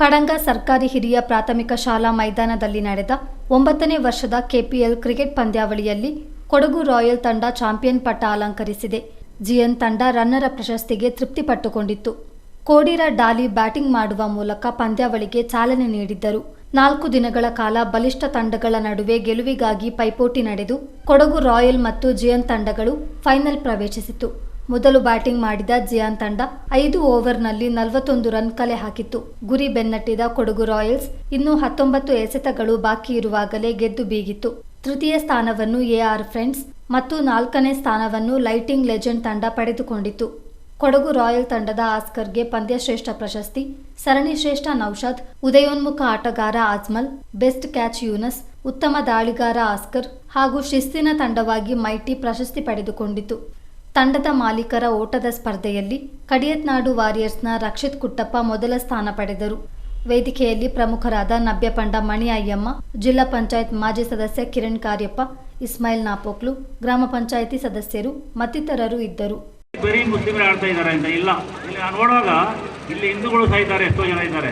ಕಡಂಗ ಸರ್ಕಾರಿ ಹಿರಿಯ ಪ್ರಾಥಮಿಕ ಶಾಲಾ ಮೈದಾನದಲ್ಲಿ ನಡೆದ ಒಂಬತ್ತನೇ ವರ್ಷದ ಕೆಪಿಎಲ್ ಕ್ರಿಕೆಟ್ ಪಂದ್ಯಾವಳಿಯಲ್ಲಿ ಕೊಡಗು ರಾಯಲ್ ತಂಡ ಚಾಂಪಿಯನ್ ಪಟ್ಟ ಅಲಂಕರಿಸಿದೆ. ಜಿಎನ್ ತಂಡ ರನ್ನರ ಪ್ರಶಸ್ತಿಗೆ ತೃಪ್ತಿಪಟ್ಟುಕೊಂಡಿತ್ತು ಕೋಡಿರ ಡಾಲಿ ಬ್ಯಾಟಿಂಗ್ ಮಾಡುವ ಮೂಲಕ ಪಂದ್ಯಾವಳಿಗೆ ಚಾಲನೆ ನೀಡಿದ್ದರು. ನಾಲ್ಕು ದಿನಗಳ ಕಾಲ ಬಲಿಷ್ಠ ತಂಡಗಳ ನಡುವೆ ಗೆಲುವಿಗಾಗಿ ಪೈಪೋಟಿ ನಡೆದು ಕೊಡಗು ರಾಯಲ್ ಮತ್ತು ಜಿಯನ್ ತಂಡಗಳು ಫೈನಲ್ ಪ್ರವೇಶಿಸಿತು ಮೊದಲು ಬ್ಯಾಟಿಂಗ್ ಮಾಡಿದ ಜಿಯಾನ್ ತಂಡ ಐದು ಓವರ್ನಲ್ಲಿ ನಲವತ್ತೊಂದು ರನ್ ಕಲೆ ಹಾಕಿತ್ತು. ಗುರಿ ಬೆನ್ನಟ್ಟಿದ ಕೊಡಗು ರಾಯಲ್ಸ್ ಇನ್ನೂ ಹತ್ತೊಂಬತ್ತು ಎಸೆತಗಳು ಬಾಕಿ ಇರುವಾಗಲೇ ಗೆದ್ದು ಬೀಗಿತ್ತು. ತೃತೀಯ ಸ್ಥಾನವನ್ನು ಎಆರ್ ಫ್ರೆಂಡ್ಸ್ ಮತ್ತು ನಾಲ್ಕನೇ ಸ್ಥಾನವನ್ನು ಲೈಟಿಂಗ್ ಲೆಜೆಂಡ್ ತಂಡ ಪಡೆದುಕೊಂಡಿತು ಕೊಡಗು ರಾಯಲ್ ತಂಡದ ಆಸ್ಕರ್ಗೆ ಪಂದ್ಯಶ್ರೇಷ್ಠ ಪ್ರಶಸ್ತಿ, ಸರಣಿ ಶ್ರೇಷ್ಠ ನೌಷಾದ್ ಉದಯೋನ್ಮುಖ ಆಟಗಾರ ಆಜ್ಮಲ್, ಬೆಸ್ಟ್ ಕ್ಯಾಚ್ ಯೂನಸ್, ಉತ್ತಮ ದಾಳಿಗಾರ ಆಸ್ಕರ್ ಹಾಗೂ ಶಿಸ್ತಿನ ತಂಡವಾಗಿ ಮೈಟಿ ಪ್ರಶಸ್ತಿ ಪಡೆದುಕೊಂಡಿತು. ತಂಡದ ಮಾಲೀಕರ ಓಟದ ಸ್ಪರ್ಧೆಯಲ್ಲಿ ಕಡಿಯತ್ನಾಡು ವಾರಿಯರ್ಸ್ನ ರಕ್ಷಿತ್ ಕುಟ್ಟಪ್ಪ ಮೊದಲ ಸ್ಥಾನ ಪಡೆದರು. ವೇದಿಕೆಯಲ್ಲಿ ಪ್ರಮುಖರಾದ ನಬ್ಯಪಂಡ ಮಣಿ ಅಯ್ಯಮ್ಮ ಜಿಲ್ಲಾ ಪಂಚಾಯತ್ ಮಾಜಿ ಸದಸ್ಯ ಕಿರಣ್ ಕಾರ್ಯಪ್ಪ, ಇಸ್ಮಾಯಿಲ್ ನಾಪೋಕ್ಲು, ಗ್ರಾಮ ಪಂಚಾಯಿತಿ ಸದಸ್ಯರು ಮತ್ತಿತರರು ಇದ್ದರು. ಬರೀ ಮುಸ್ಲಿಮರೇ ಆಡ್ತಾ ಇದ್ದಾರೆ ಅಂತ ಇಲ್ಲ. ಇಲ್ಲಿ ನಾನು ನೋಡುವಾಗ ಇಲ್ಲಿ ಹಿಂದೂಗಳು ಇದ್ದಾರೆ, ಎಷ್ಟೋ ಜನ ಇದ್ದಾರೆ.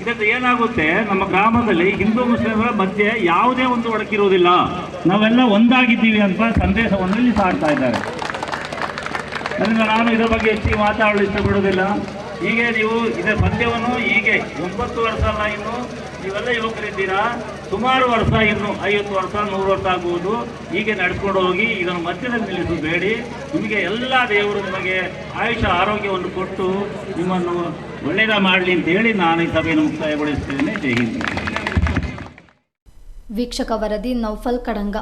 ಇದರಿಂದ ಏನಾಗುತ್ತೆ, ನಮ್ಮ ಗ್ರಾಮದಲ್ಲಿ ಹಿಂದೂ ಮುಸ್ಲಿಮರ ಮಧ್ಯೆ ಯಾವುದೇ ಒಂದು ಒಡಕಿರುವುದಿಲ್ಲ ನಾವೆಲ್ಲ ಒಂದಾಗಿದ್ದೀವಿ ಅಂತ ಸಂದೇಶವನ್ನು ಇಲ್ಲಿ ಸಾಡ್ತಾ ಇದ್ದಾರೆ. ಅದರಿಂದ ನಾನು ಇದರ ಬಗ್ಗೆ ಹೆಚ್ಚಿಗೆ ಮಾತಾಡಲು ಇಷ್ಟಪಡುವುದಿಲ್ಲ. ಹೀಗೆ ನೀವು ಇದರ ಪಂದ್ಯವನ್ನು ಹೀಗೆ ಒಂಬತ್ತು ವರ್ಷ ಅಲ್ಲ ಇನ್ನು ನೀವೆಲ್ಲ ಯುವಕರಿದ್ದೀರಾ? ಸುಮಾರು ವರ್ಷ ಇನ್ನು, ಐವತ್ತು ವರ್ಷ, ನೂರು ವರ್ಷ ಆಗುವುದು ಹೀಗೆ ನಡ್ಕೊಂಡು ಹೋಗಿ ಇದನ್ನು ಮಧ್ಯದಲ್ಲಿ ನಿಲ್ಲಿಸಬೇಡಿ ನಿಮಗೆ ಎಲ್ಲ ದೇವರು ನಿಮಗೆ ಆಯುಷ, ಆರೋಗ್ಯವನ್ನು ಕೊಟ್ಟು ನಿಮ್ಮನ್ನು ಒಳ್ಳೆಯದ ಮಾಡಲಿ ಅಂತ ಹೇಳಿ ನಾನು ಈ ಸಭೆಯನ್ನು ಮುಕ್ತಾಯಗೊಳಿಸ್ತೇನೆ. ಜೈ ಹಿಂದ್. ವೀಕ್ಷಕ ವರದಿ ನೌಫಲ್ ಕಡಂಗ.